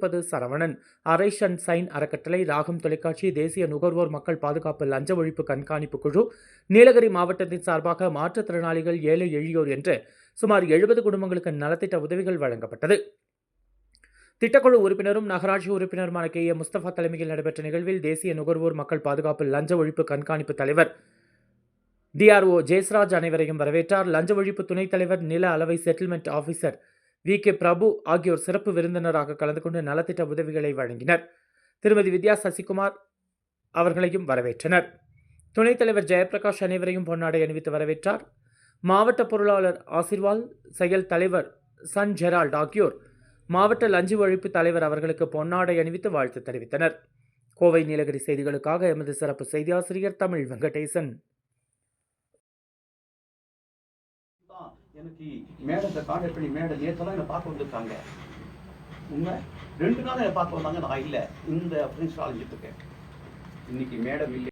வாசிப்பது சரவணன். அரைஷன் சைன் அறக்கட்டளை ராகம் தொலைக்காட்சி தேசிய நுகர்வோர் மக்கள் பாதுகாப்பு லஞ்ச ஒழிப்பு கண்காணிப்பு குழு நீலகிரி மாவட்டத்தின் சார்பாக மாற்றுத்திறனாளிகள் ஏழை எளியோர் என்று சுமார் எழுபது குடும்பங்களுக்கு நலத்திட்ட உதவிகள் வழங்கப்பட்டது. திட்டக்குழு உறுப்பினரும் நகராட்சி உறுப்பினருமான கே. ஏ. முஸ்தபா தலைமையில் நடைபெற்ற நிகழ்வில் தேசிய நுகர்வோர் மக்கள் பாதுகாப்பு லஞ்ச ஒழிப்பு கண்காணிப்பு தலைவர் டிஆர்ஓ ஜெயஸ்ராஜ் அனைவரையும் வரவேற்றார். லஞ்ச ஒழிப்பு துணைத் தலைவர் நில அளவை settlement officer V. K. Prabhu ஆகியோர் சிறப்பு விருந்தினராக கலந்து கொண்டு நலத்திட்ட உதவிகளை வழங்கினர். திருமதி வித்யா சசிகுமார் அவர்களையும் வரவேற்றனர். துணைத் தலைவர் ஜெயபிரகாஷ் அனைவரையும் பொன்னாடை அணிவித்து வரவேற்றார். மாவட்ட பொருளாளர் ஆசிர்வால் செயல் தலைவர் சன் ஜெரால்ட் ஆகியோர் மாவட்ட லஞ்ச ஒழிப்பு தலைவர் அவர்களுக்கு பொன்னாடை அணிவித்து வாழ்த்து தெரிவித்தனர். கோவை நீலகிரி செய்திகளுக்காக எமது சிறப்பு செய்தியாசிரியர் தமிழ் வெங்கடேசன். தான் எனக்கு மேடத்தை காண்டக்ட் பண்ணி மேடம் நேற்றெல்லாம் என்னை பார்க்க வந்திருக்காங்க. உண்மை? ரெண்டு நாள் என்னை பார்க்க வந்தாங்க நான் இல்லை. இந்த ஃப்ரெண்ட்ஸ் அலைஞ்சிட்டு இருக்கேன் இன்னைக்கு மேடம் இல்லை.